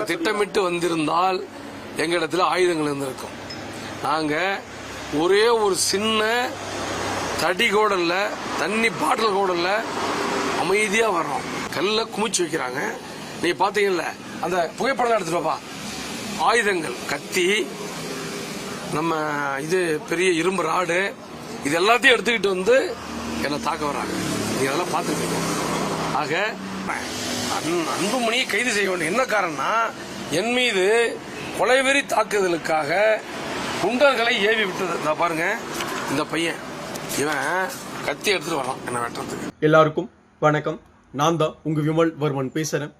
நாங்கள் திட்டமிட்டு வந்திருந்தால் எங்களிடத்தில் ஆயுதங்கள் இருந்திருக்கும். நாங்கள் ஒரே ஒரு சின்ன தடி கோடல்ல தண்ணி பாட்டில் கோடலில் அமைதியாக வர்றோம். கல்ல குமிச்சு வைக்கிறாங்க. நீ பார்த்தீங்கல்ல அந்த புகைப்படம் எடுத்துட்டு ஆயுதங்கள் கத்தி நம்ம இது பெரிய இரும்பு ராடு இது எல்லாத்தையும் எடுத்துக்கிட்டு வந்து என்னை தாக்க வர்றாங்க. நீ அதெல்லாம் பார்த்துருக்கீங்க ஆக அன்புமணியை கைது செய்ய வேண்டும். என்ன காரணம்னா என் மீது கொலைவெறி தாக்குதலுக்காக குண்டர்களை ஏவி விட்டது. இந்த பாருங்க இந்த பையன். இவன் கத்தி எடுத்துட்டு வரான் என்ன வெட்டுறதுக்கு. எல்லாருக்கும் வணக்கம். நான் தான் உங்கள் விமல் வர்மன் பேசுகிறேன்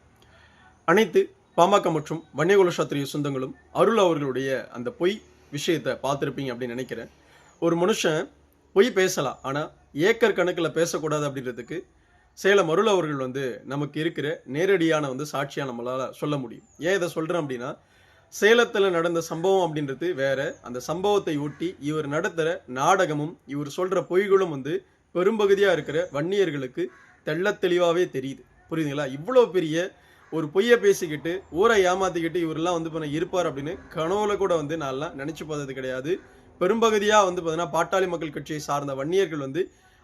அனைத்து பாமக மற்றும் வன்னியகுல சாத்திரிய சொந்தங்களும் அருள் அவர்களுடைய அந்த பொய் விஷயத்தை பார்த்துருப்பீங்க அப்படின்னு நினைக்கிறேன். ஒரு மனுஷன் பொய் பேசலாம் ஆனால் ஏக்கர் கணக்கில் பேசக்கூடாது அப்படின்றதுக்கு சேலம் அருள் அவர்கள் வந்து நமக்கு இருக்கிற நேரடியான வந்து சாட்சியாக நம்மளால் சொல்ல முடியும். ஏன் இதை சொல்கிறேன் அப்படின்னா சேலத்தில் நடந்த சம்பவம் அப்படின்றது வேற. அந்த சம்பவத்தை ஒட்டி இவர் நடத்துகிற நாடகமும் இவர் சொல்கிற பொய்களும் வந்து பெரும்பகுதியாக இருக்கிற வன்னியர்களுக்கு தெள்ள தெளிவாகவே தெரியுது. புரியுதுங்களா? இவ்வளோ பெரிய ஒரு பொய்யை பேசிக்கிட்டு ஊரை ஏமாற்றிக்கிட்டு இவரெல்லாம் வந்து பண்ண இருப்பார் அப்படின்னு கனவுல கூட வந்து நான்லாம் நினச்சி பார்த்தது கிடையாது. பெரும்பகுதியாக வந்து பார்த்தீங்கன்னா பாட்டாளி மக்கள் கட்சியை சார்ந்த வன்னியர்கள் வந்து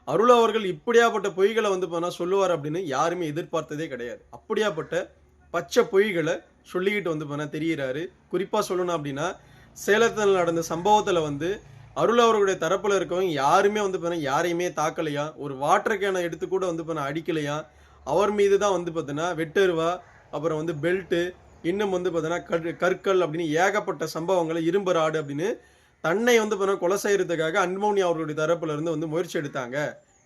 அருள் அவர்கள் இப்படியாப்பட்ட பொய்களை வந்து பார்த்தா சொல்லுவார் அப்படின்னு யாருமே எதிர்பார்த்ததே கிடையாது. அப்படியாப்பட்ட பச்சை பொய்களை சொல்லிக்கிட்டு வந்து பண்ண தெரிகிறாரு குறிப்பாக சொல்லணும் அப்படின்னா சேலத்தில் நடந்த சம்பவத்தில் வந்து அருள் அவர்களுடைய தரப்பில் இருக்கவங்க யாருமே வந்து பார்த்தீங்கன்னா யாரையுமே தாக்கலையா? ஒரு வாட்டர் கேனை எடுத்து கூட வந்து பண்ண அடிக்கலையா? அவர் மீது தான் வந்து பார்த்தீங்கன்னா வெட்டருவா அப்புறம் வந்து பெல்ட்டு இன்னும் வந்து பார்த்தீங்கன்னா கற்கள் அப்படின்னு ஏகப்பட்ட சம்பவங்களை இரும்பு ராடு அப்படின்னு தன்னை வந்து பண்ண கொலை செய்யறதுக்காக அன்போனி அவர்களுடைய தரப்புல இருந்து வந்து முயற்சி எடுத்தாங்க.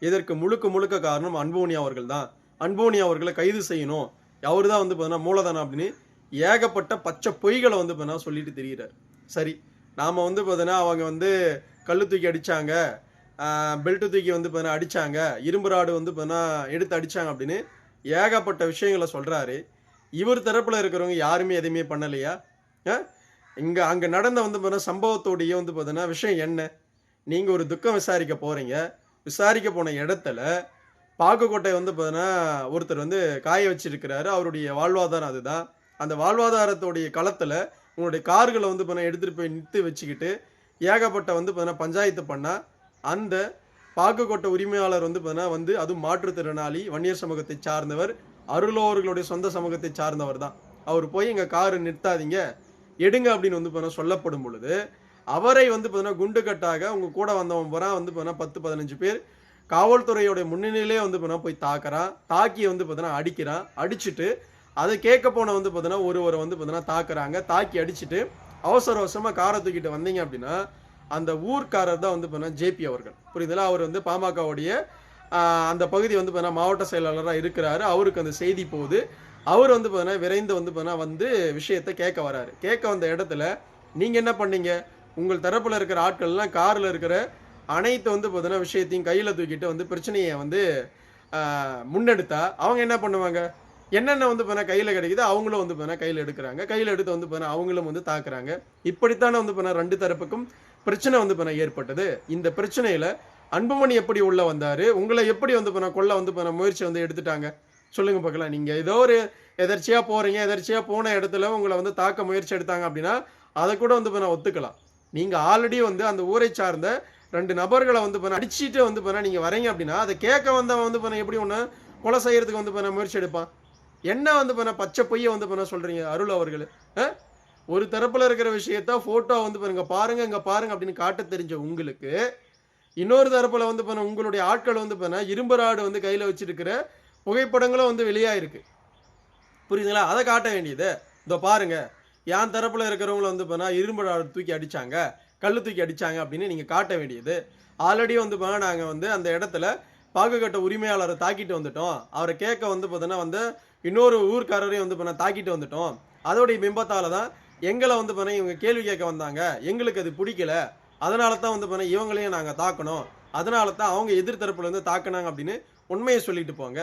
இதற்கு முழுக்க முழுக்க காரணம் அன்போனி அவர்கள் தான் அன்போனி அவர்களை கைது செய்யணும். அவர் தான் வந்து பார்த்தீங்கன்னா மூலதனம் அப்படின்னு ஏகப்பட்ட பச்சை பொய்களை வந்து பார்த்தீங்கன்னா சொல்லிட்டு தெரிகிறார் சரி நாம் வந்து பார்த்தீங்கன்னா அவங்க வந்து கல் தூக்கி அடித்தாங்க பெல்ட்டு தூக்கி வந்து பார்த்தீங்கன்னா அடித்தாங்க இரும்பு ராடு வந்து பார்த்தீங்கன்னா எடுத்து அடித்தாங்க அப்படின்னு ஏகப்பட்ட விஷயங்களை சொல்கிறாரு இவர் தரப்பில் இருக்கிறவங்க யாருமே எதுவுமே பண்ணலையா? இங்கே அங்கே நடந்த வந்து பார்த்தீங்கன்னா சம்பவத்தோடைய வந்து பார்த்தீங்கன்னா விஷயம் என்ன? நீங்கள் ஒரு துக்கம் விசாரிக்க போகிறீங்க விசாரிக்க போன இடத்துல பாக்குக்கோட்டை வந்து பார்த்தீங்கன்னா ஒருத்தர் வந்து காய வச்சிருக்கிறாரு. அவருடைய வாழ்வாதாரம் அதுதான். அந்த வாழ்வாதாரத்தோடைய களத்தில் உங்களுடைய கார்களை வந்து பார்த்தீங்கன்னா எடுத்துகிட்டு போய் நிறுத்தி வச்சுக்கிட்டு ஏகப்பட்ட வந்து பார்த்தீங்கன்னா பஞ்சாயத்து பண்ணால் அந்த பாக்குக்கோட்டை உரிமையாளர் வந்து பார்த்தீங்கன்னா வந்து அதுவும் மாற்றுத்திறனாளி வன்னியர் சமூகத்தை சார்ந்தவர் அருளோர்களுடைய சொந்த சமூகத்தை சார்ந்தவர் தான். அவர் போய் எங்கள் காரு நிறுத்தாதீங்க. எடுங்க அப்படின்னு வந்து பார்த்தீங்கன்னா சொல்லப்படும் பொழுது அவரை வந்து பார்த்தீங்கன்னா குண்டு கட்டாக உங்கள் கூட வந்தவன் பூரா வந்து பார்த்தீங்கன்னா பத்து பதினஞ்சு பேர் காவல்துறையோடைய முன்னிலையிலே வந்து பார்த்தீங்கன்னா போய் தாக்குறான் தாக்கி வந்து பார்த்தீங்கன்னா அடிக்கிறான் அடிச்சுட்டு அதை கேட்க போன வந்து பார்த்தீங்கன்னா ஒருவரை வந்து பார்த்தீங்கன்னா தாக்குறாங்க. தாக்கி அடிச்சுட்டு அவசர அவசரமாக காரை தூக்கிட்டு வந்தீங்க அப்படின்னா அந்த ஊர்க்காரர் தான் வந்து பார்த்தீங்கன்னா ஜேபி அவர்கள். புரியுதுல அவர் வந்து பாமகவுடைய அந்த பகுதி வந்து பார்த்தீங்கன்னா மாவட்ட செயலாளராக இருக்கிறாரு. அவருக்கு அந்த செய்தி போகுது. அவர் வந்து பார்த்தீங்கன்னா விரைந்து வந்து பார்த்தீங்கன்னா வந்து விஷயத்தை கேட்க வராரு கேட்க வந்த இடத்துல நீங்கள் என்ன பண்ணீங்க உங்கள் தரப்பில் இருக்கிற ஆட்கள்லாம் காரில் இருக்கிற அனைத்து வந்து பார்த்தீங்கன்னா விஷயத்தையும் கையில் தூக்கிட்டு வந்து பிரச்சனையை வந்து முன்னெடுத்தா அவங்க என்ன பண்ணுவாங்க என்னென்ன வந்து பண்ண கையில் கிடைக்குதோ அவங்களும் வந்து பண்ண கையில் எடுக்கிறாங்க கையில் எடுத்து வந்து பண்ண அவங்களும் வந்து தாக்குறாங்க இப்படித்தானே வந்து பார்த்தீங்கன்னா ரெண்டு தரப்புக்கும் பிரச்சனை வந்து பண்ண ஏற்பட்டது இந்த பிரச்சனையில் அன்புமணி எப்படி உள்ளே வந்தார் உங்களை எப்படி வந்து பண்ண கொள்ள வந்து பண்ண முயற்சி வந்து எடுத்துட்டாங்க சொல்லுங்கள் பார்க்கலாம் நீங்கள் ஏதோ ஒரு எதர்ச்சியாக போகிறீங்க எதர்ச்சியாக போன இடத்துல உங்களை வந்து தாக்க முயற்சி எடுத்தாங்க அப்படின்னா அதை கூட வந்து பண்ண ஒத்துக்கலாம் நீங்கள் ஆல்ரெடி வந்து அந்த ஊரை சார்ந்த ரெண்டு நபர்களை வந்து பண்ண அடிச்சுட்டு வந்து பண்ண நீங்கள் வரீங்க அப்படின்னா அதை கேட்க வந்தவன் வந்து பண்ண எப்படி ஒன்று கொலை செய்கிறதுக்கு வந்து பண்ண முயற்சி எடுப்பான் என்ன வந்து பண்ண பச்சை பொய்யை வந்து பண்ண சொல்கிறீங்க அருள் அவர்கள் ஒரு தரப்பில் இருக்கிற விஷயத்த ஃபோட்டோ வந்து பாருங்க பாருங்க இங்கே பாருங்க அப்படின்னு காட்ட தெரிஞ்ச உங்களுக்கு இன்னொரு தரப்பில் வந்து பண்ண உங்களுடைய ஆட்கள் வந்து பண்ண இரும்பு ராடு வந்து கையில் வச்சிருக்கிற புகைப்படங்களும் வந்து வெளியாகிருக்கு புரியுதுங்களா? அதை காட்ட வேண்டியது. இதோ பாருங்கள் என் தரப்பில் இருக்கிறவங்கள வந்து பண்ணா இரும்பு தூக்கி அடிச்சாங்க கல் தூக்கி அடிச்சாங்க அப்படின்னு நீங்கள் காட்ட வேண்டியது. ஆல்ரெடி வந்து பார்த்தா நாங்கள் வந்து அந்த இடத்துல பாகுகட்ட உரிமையாளரை தாக்கிட்டு வந்துட்டோம். அவரை கேட்க வந்து பார்த்தோன்னா வந்து இன்னொரு ஊர்க்காரரையும் வந்து பண்ண தாக்கிட்டு வந்துட்டோம். அதோடைய பிம்பத்தால் தான் எங்களை வந்து பண்ண இவங்க கேள்வி கேட்க வந்தாங்க. எங்களுக்கு அது பிடிக்கல. அதனால தான் வந்து பண்ண இவங்களையும் நாங்கள் தாக்கணும். அதனால தான் அவங்க எதிர்த்தரப்புலேருந்து தாக்குனாங்க அப்படின்னு உண்மையை சொல்லிட்டு போங்க.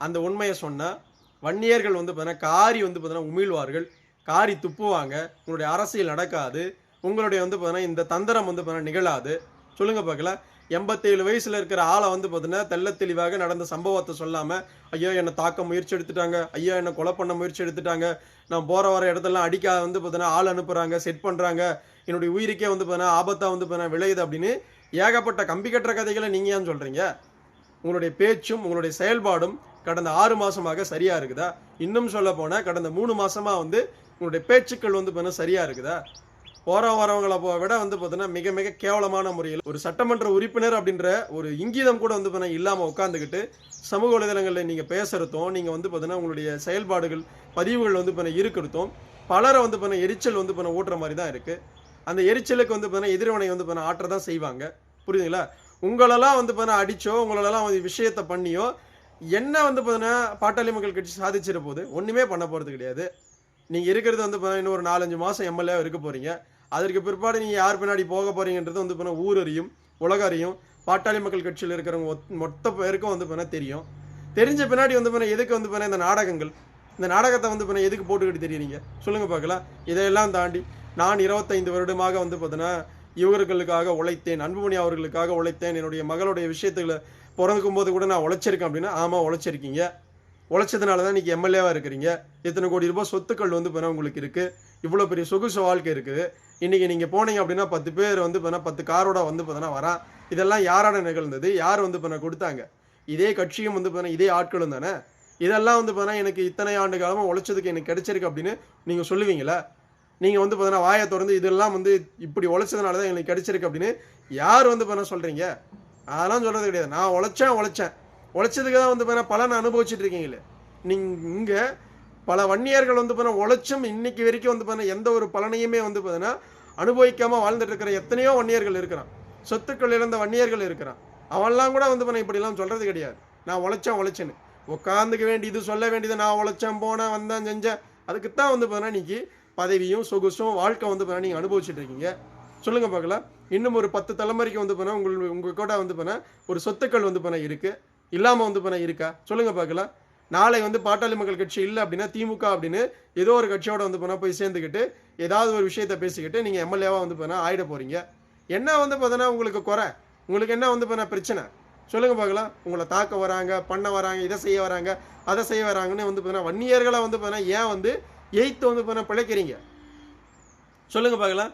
அந்த உண்மையை சொன்னால் வன்னியர்கள் வந்து பார்த்தீங்கன்னா காரி வந்து பார்த்தீங்கன்னா உமிழ்வார்கள். காரி துப்புவாங்க. உங்களுடைய அரசியல் நடக்காது. உங்களுடைய வந்து பார்த்தீங்கன்னா இந்த தந்திரம் வந்து பார்த்தீங்கன்னா நிகழாது. சொல்லுங்கள் பார்க்கலாம் எண்பத்தேழு வயசில் இருக்கிற ஆளை வந்து பார்த்தீங்கன்னா தெள்ள தெளிவாக நடந்த சம்பவத்தை சொல்லாமல் ஐயோ என்னை தாக்க முயற்சி எடுத்துட்டாங்க. ஐயோ என்னை கொலை பண்ண முயற்சி எடுத்துட்டாங்க. நான் போகிற வர இடத்தெல்லாம் அடிக்க வந்து பார்த்தீங்கன்னா ஆள் அனுப்புகிறாங்க செட் பண்ணுறாங்க என்னுடைய உயிருக்கே வந்து பார்த்தீங்கன்னா ஆபத்தாக வந்து பார்த்தீங்கன்னா விளையுது அப்படின்னு ஏகப்பட்ட கம்பி கட்டுற கதைகளை நீங்கள் ஏன் சொல்கிறீங்க உங்களுடைய பேச்சும் உங்களுடைய செயல்பாடும் கடந்த ஆறு மாசமாக சரியா இருக்குதா இன்னும் சொல்ல போனா கடந்த மூணு மாசமா வந்து உங்களுடைய பேச்சுக்கள் வந்து பார்த்தீங்கன்னா சரியா இருக்குதா போற வரவங்களை போ- விட வந்து பார்த்தீங்கன்னா மிக மிக கேவலமான முறையில் ஒரு சட்டமன்ற உறுப்பினர் அப்படின்ற ஒரு இங்கீதம் கூட வந்து பார்த்தீங்கன்னா இல்லாமல் உட்காந்துக்கிட்டு சமூக வலைதளங்களில் நீங்கள் பேசுறதும் நீங்கள் வந்து பார்த்தீங்கன்னா உங்களுடைய செயல்பாடுகள் பதிவுகள் வந்து பார்த்தீங்கன்னா இருக்கிறதும் பலரை வந்து பார்த்தீங்கன்னா எரிச்சல் வந்து பார்த்தீங்கன்னா ஊட்டுற மாதிரி தான் இருக்கு அந்த எரிச்சலுக்கு வந்து பார்த்தீங்கன்னா எதிர்வினை வந்து பார்த்தீங்கன்னா ஆற்ற தான் செய்வாங்க புரியுதுங்களா உங்களெல்லாம் வந்து பார்த்தீங்கன்னா அடிச்சோ உங்களெல்லாம் வந்து விஷயத்தை பண்ணியோ என்ன வந்து பார்த்தீங்கன்னா பாட்டாளி மக்கள் கட்சி சாதிச்சிட போது ஒன்றுமே பண்ண போகிறது கிடையாது. நீங்கள் இருக்கிறது வந்து பார்த்தீங்கன்னா இன்னும் ஒரு நாலஞ்சு மாதம் எம்எல்ஏ இருக்க போகிறீங்க அதற்கு பிற்பாடு நீங்கள் யார் பின்னாடி போக போகிறீங்கன்றது வந்து பார்த்தீங்கன்னா ஊர் அறியும் உலக அறியும் பாட்டாளி மக்கள் கட்சியில் இருக்கிறவங்க மொத்த பேருக்கும் வந்து பார்த்தீங்கன்னா தெரியும். தெரிஞ்ச பின்னாடி வந்து பார்த்தீங்கன்னா எதுக்கு வந்து பார்த்தீங்கன்னா இந்த நாடகங்கள்? இந்த நாடகத்தை வந்து பார்த்தீங்கன்னா எதுக்கு போட்டுக்கிட்டு தெரியுறீங்க? சொல்லுங்கள் பார்க்கலாம். இதையெல்லாம் தாண்டி நான் இருபத்தைந்து வருடமாக வந்து பார்த்தீங்கன்னா இவர்களுக்காக உழைத்தேன் அன்புமணி அவர்களுக்காக உழைத்தேன். என்னுடைய மகளுடைய விஷயத்துகளை பிறந்துக்கும் போது கூட நான் உழைச்சிருக்கேன் அப்படின்னா ஆமாம் உழைச்சிருக்கீங்க. உழைச்சதுனால தான் இன்றைக்கி எம்எல்ஏவாக இருக்கிறீங்க. இத்தனை கோடி ரூபாய் சொத்துக்கள் வந்து பார்த்தீங்கன்னா உங்களுக்கு இருக்குது இவ்வளோ பெரிய சொகுசு வாழ்க்கை இருக்குது. இன்றைக்கி நீங்கள் போனீங்க அப்படின்னா பத்து பேர் வந்து பார்த்தீங்கன்னா பத்து காரோட வந்து பார்த்தோன்னா வரான் இதெல்லாம் யாரோட நிகழ்ந்தது? யார் வந்து பண்ண கொடுத்தாங்க? இதே கட்சியும் வந்து பார்த்தீங்கன்னா இதே ஆட்களும் தானே? இதெல்லாம் வந்து பார்த்தா எனக்கு இத்தனை ஆண்டு காலமாக உழைச்சதுக்கு எனக்கு கிடைச்சிருக்கு அப்படின்னு நீங்கள் சொல்லுவீங்களா? நீங்கள் வந்து பார்த்தீங்கன்னா வாயை திறந்து இதெல்லாம் வந்து இப்படி உழைச்சதுனால தான் எனக்கு கிடைச்சிருக்கு அப்படின்னு யார் வந்து பண்ண சொல்கிறீங்க அதெல்லாம் சொல்கிறது கிடையாது. நான் உழைச்சேன் உழைச்சேன். உழைச்சதுக்கு தான் வந்து பார்த்தீங்கன்னா பலனை அனுபவிச்சுட்டு இருக்கீங்களே. நீங்கள் இங்கே பல வன்னியர்கள் வந்து பார்த்தீங்கன்னா உழைச்சும் இன்னைக்கு வரைக்கும் வந்து பார்த்தீங்கன்னா எந்த ஒரு பலனையுமே வந்து பார்த்தீங்கன்னா அனுபவிக்காமல் வாழ்ந்துட்டு இருக்கிற எத்தனையோ வன்னியர்கள் இருக்கிறான். சொத்துக்கள் இழந்த வன்னியர்கள் இருக்கிறான். அவன்லாம் கூட வந்து பார்த்தா இப்படிலாம் சொல்கிறது கிடையாது. நான் உழைச்சேன் உழைச்சேன்னு. உட்காந்துக்க வேண்டியது சொல்ல வேண்டியது நான் உழைச்சேன் போனேன் வந்தேன் செஞ்சேன். அதுக்கு தான் வந்து பார்த்தீங்கன்னா இன்றைக்கி பதவியும் சொகுசும் வாழ்க்கை வந்து பார்த்தீங்கன்னா நீங்கள் அனுபவிச்சுட்டு இருக்கீங்க. சொல்லுங்க பார்க்கலாம். இன்னும் ஒரு பத்து தலைமுறைக்கு வந்து போனால் உங்கள் உங்கள் கூட வந்து போனால் ஒரு சொத்துக்கள் வந்து போனால் இருக்குது இல்லாமல் வந்து போனால் இருக்கா? சொல்லுங்க பார்க்கலாம். நாளை வந்து பாட்டாளி மக்கள் கட்சி இல்லை அப்படின்னா திமுக அப்படின்னு ஏதோ ஒரு கட்சியோட வந்து போனால் போய் சேர்ந்துக்கிட்டு ஏதாவது ஒரு விஷயத்தை பேசிக்கிட்டு நீங்கள் எம்எல்ஏவாக வந்து போனால் ஆயிட போகிறீங்க என்ன வந்து பார்த்தோன்னா உங்களுக்கு குறை. உங்களுக்கு என்ன வந்து பார்த்தீங்கன்னா பிரச்சனை? சொல்லுங்கள் பார்க்கலாம். உங்களை தாக்க வராங்க பண்ண வராங்க இதை செய்ய வராங்க அதை செய்ய வராங்கன்னு வந்து பார்த்தீங்கன்னா வன்னியர்களை வந்து பார்த்தீங்கன்னா ஏன் வந்து எய்த்து வந்து பார்த்தீங்கன்னா பிழைக்கிறீங்க? சொல்லுங்கள் பார்க்கலாம்.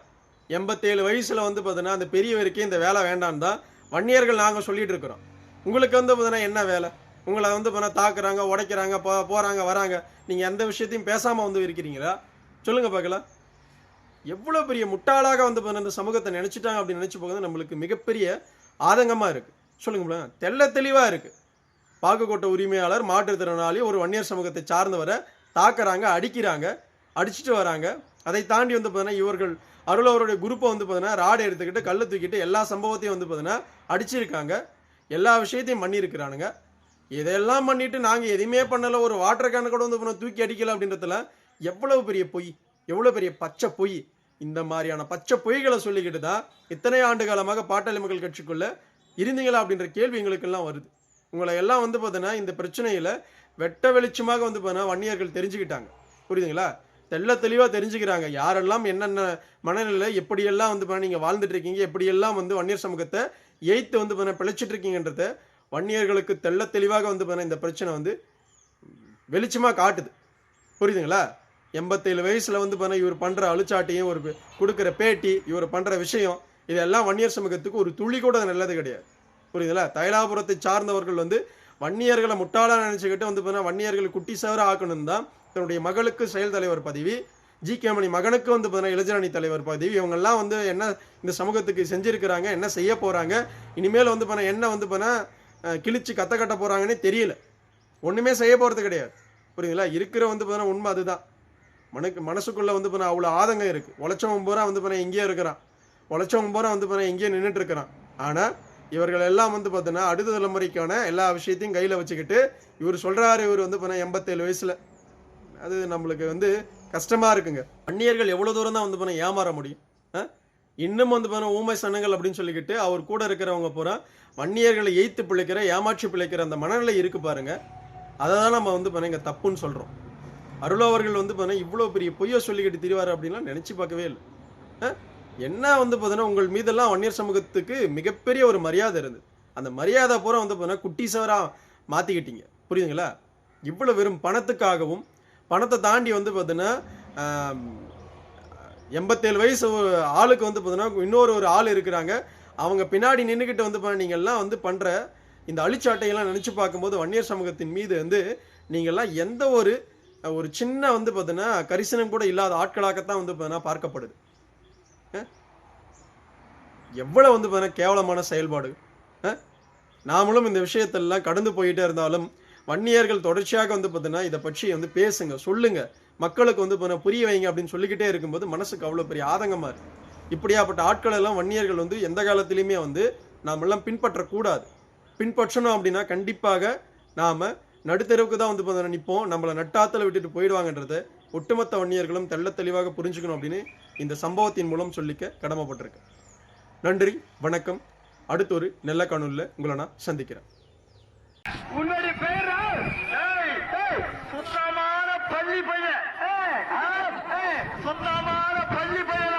எண்பத்தேழு வயசில் வந்து பார்த்தீங்கன்னா அந்த பெரியவருக்கே இந்த வேலை வேண்டாம் தான் வன்னியர்கள் நாங்கள் சொல்லிட்டு இருக்கிறோம். உங்களுக்கு வந்து பார்த்தீங்கன்னா என்ன வேலை? உங்களை வந்து பார்த்தா தாக்குறாங்க உடைக்கிறாங்க போ போகிறாங்க வராங்க. நீங்கள் எந்த விஷயத்தையும் பேசாமல் வந்து இருக்கிறீங்களா? சொல்லுங்கள் பார்க்கலாம். எவ்வளோ பெரிய முட்டாளாக வந்து பார்த்தீங்கன்னா இந்த சமூகத்தை நினச்சிட்டாங்க அப்படின்னு நினச்சி போகிறது நம்மளுக்கு மிகப்பெரிய ஆதங்கமாக இருக்குது சொல்லுங்க பாருங்க. தெள்ள தெளிவாக இருக்குது பாக்குக்கோட்டை உரிமையாளர் மாற்றுத்திறனாளி ஒரு வன்னியர் சமூகத்தை சார்ந்தவரை தாக்குறாங்க அடிக்கிறாங்க அடிச்சிட்டு வராங்க. அதை தாண்டி வந்து பார்த்தீங்கன்னா இவர்கள் அருள் அவருடைய குரூப்பை வந்து பார்த்தீங்கன்னா ராடு எடுத்துக்கிட்டு கல்லை தூக்கிட்டு எல்லா சம்பவத்தையும் வந்து பார்த்தீங்கன்னா அடிச்சிருக்காங்க. எல்லா விஷயத்தையும் பண்ணியிருக்கிறானுங்க. இதெல்லாம் பண்ணிவிட்டு நாங்கள் எதுவுமே பண்ணலை. ஒரு வாட்டர் கேனை கூட வந்து பார்த்தீங்கன்னா தூக்கி அடிக்கல அப்படின்றதுல எவ்வளவு பெரிய பொய்? எவ்வளோ பெரிய பச்சை பொய்? இந்த மாதிரியான பச்சை பொய்களை சொல்லிக்கிட்டு தான் இத்தனை ஆண்டு காலமாக பாட்டாளி மக்கள் கட்சிக்குள்ளே இருந்தீங்களா அப்படின்ற கேள்வி எங்களுக்கெல்லாம் வருது. உங்களை எல்லாம் வந்து பார்த்தீங்கன்னா இந்த பிரச்சனையில் வெட்ட வெளிச்சமாக வந்து பார்த்தீங்கன்னா வன்னியர்கள் தெரிஞ்சுக்கிட்டாங்க. புரியுதுங்களா? தெள்ள தெளிவாக தெரிஞ்சுக்கிறாங்க. யாரெல்லாம் என்னென்ன மனநிலை எப்படியெல்லாம் வந்து பார்த்தீங்கன்னா நீங்கள் வாழ்ந்துட்டு இருக்கீங்க எப்படியெல்லாம் வந்து வன்னியர் சமூகத்தை எய்த்து வந்து பார்த்தீங்கன்னா பிழைச்சிட்டு இருக்கீங்கன்றத வன்னியர்களுக்கு தெள்ள தெளிவாக வந்து பார்த்தீங்கன்னா இந்த பிரச்சனை வந்து வெளிச்சமாக காட்டுது. புரியுதுங்களா? எண்பத்தேழு வயசில் வந்து பார்த்தீங்கன்னா இவர் பண்ணுற அழுச்சாட்டையும் ஒரு கொடுக்குற பேட்டி இவர் பண்ணுற விஷயம் இதெல்லாம் வன்னியர் சமூகத்துக்கு ஒரு துளி கூட நல்லது கிடையாது. புரியுதுங்களா? தைலாபுரத்தை சார்ந்தவர்கள் வந்து வன்னியர்களை முட்டாளாக நினச்சிக்கிட்டு வந்து பார்த்தீங்கன்னா வன்னியர்களை குட்டி சவர ஆக்கணும் தான் தன்னுடைய மகளுக்கு செயல் தலைவர் பதவி ஜி. கே. மணி மகனுக்கு வந்து பார்த்தீங்கன்னா இளைஞரணி தலைவர் பதவி. இவங்கெல்லாம் வந்து என்ன இந்த சமூகத்துக்கு செஞ்சுருக்கிறாங்க என்ன செய்ய போகிறாங்க இனிமேல் வந்து பண்ண என்ன வந்து பண்ண கிழிச்சு கத்த கட்ட போகிறாங்கன்னே தெரியல. ஒன்றுமே செய்ய போகிறது கிடையாது. புரியுதுங்களா? இருக்கிற வந்து பார்த்தீங்கன்னா உண்மை அதுதான். மனக்கு மனசுக்குள்ளே வந்து பண்ண அவ்வளோ ஆதங்கம் இருக்குது உழைச்சவன் பூரா வந்து பண்ண எங்கேயோ இருக்கிறான். உழைச்சவன் பூரா வந்து பண்ண எங்கேயோ நின்றுட்டு இருக்கிறான். இவர்கள் எல்லாம் வந்து பார்த்தோன்னா அடுத்த தலைமுறைக்கான எல்லா விஷயத்தையும் கையில் வச்சுக்கிட்டு இவர் சொல்கிறாரு இவர் வந்து பார்த்தா எண்பத்தேழு வயசில். அது நம்மளுக்கு வந்து கஷ்டமாக இருக்குங்க. அந்நியர்கள் எவ்வளோ தூரம் தான் வந்து போனால் ஏமாற முடியும்? ஆ? இன்னும் வந்து பண்ண ஊமை சனங்கள் அப்படின்னு சொல்லிக்கிட்டு அவர் கூட இருக்கிறவங்க பூரா வன்னியர்களை எய்த்து பிழைக்கிற ஏமாற்றி பிழைக்கிற அந்த மனநிலை இருக்கு பாருங்க. அதை தான் நம்ம வந்து பண்ண இங்கே தப்புன்னு சொல்கிறோம் அருளாவர்கள் வந்து பண்ண இவ்வளோ பெரிய பொய்யை சொல்லிக்கிட்டு திரிவார் அப்படின்லாம் நினச்சி பார்க்கவே இல்லை. ஆ? என்ன வந்து பார்த்தீங்கன்னா உங்கள் மீதெல்லாம் வன்னியர் சமூகத்துக்கு மிகப்பெரிய ஒரு மரியாதை இருந்தது. அந்த மரியாதை பூரா வந்து பார்த்தீங்கன்னா குட்டி சவராக மாற்றிக்கிட்டீங்க புரியுதுங்களா? இவ்வளோ வெறும் பணத்துக்காகவும் பணத்தை தாண்டி வந்து பார்த்தீங்கன்னா எண்பத்தேழு வயசு ஆளுக்கு வந்து பார்த்தீங்கன்னா இன்னொரு ஒரு ஆள் இருக்கிறாங்க. அவங்க பின்னாடி நின்றுக்கிட்டு வந்து பண்ணீங்கன்னா வந்து பண்ணுற இந்த அழிச்சாட்டையெல்லாம் நினச்சி பார்க்கும்போது வன்னியர் சமூகத்தின் மீது வந்து நீங்கள்லாம் எந்த ஒரு ஒரு சின்ன வந்து பார்த்தீங்கன்னா கரிசனம் கூட இல்லாத ஆட்களாகத்தான் வந்து பார்த்தீங்கன்னா பார்க்கப்படுது. எவ்வளோ வந்து பார்த்தீங்கன்னா கேவலமான செயல்பாடு நாமளும் இந்த விஷயத்தெல்லாம் கடந்து போயிட்டே இருந்தாலும் வன்னியர்கள் தொடர்ச்சியாக வந்து பார்த்தீங்கன்னா இதை பற்றி வந்து பேசுங்க சொல்லுங்க. மக்களுக்கு வந்து பார்த்தீங்கன்னா புரிய வைங்க அப்படின்னு சொல்லிக்கிட்டே இருக்கும்போது மனசுக்கு அவ்வளோ பெரிய ஆதங்கமாக இருக்கு. இப்படியாப்பட்ட ஆட்கள் எல்லாம் வன்னியர்கள் வந்து எந்த காலத்திலையுமே வந்து நாம் எல்லாம் பின்பற்றக்கூடாது. பின்பற்றணும் அப்படின்னா கண்டிப்பாக நாம் நடுத்தெருவுக்கு தான் வந்து பார்த்தீங்கன்னா நிற்போம் நம்மளை நட்டாத்தில் விட்டுட்டு போயிடுவாங்கன்றத ஒட்டுமொத்த வன்னியர்களும் தெள்ள தெளிவாக புரிஞ்சுக்கணும் அப்படின்னு இந்த சம்பவத்தின் மூலம் சொல்லிக்க கடமைப்பட்டிருக்கேன். நன்றி வணக்கம். அடுத்த ஒரு நல்ல காணொலியில் உங்களை நான் சந்திக்கிறேன். తల్లిపై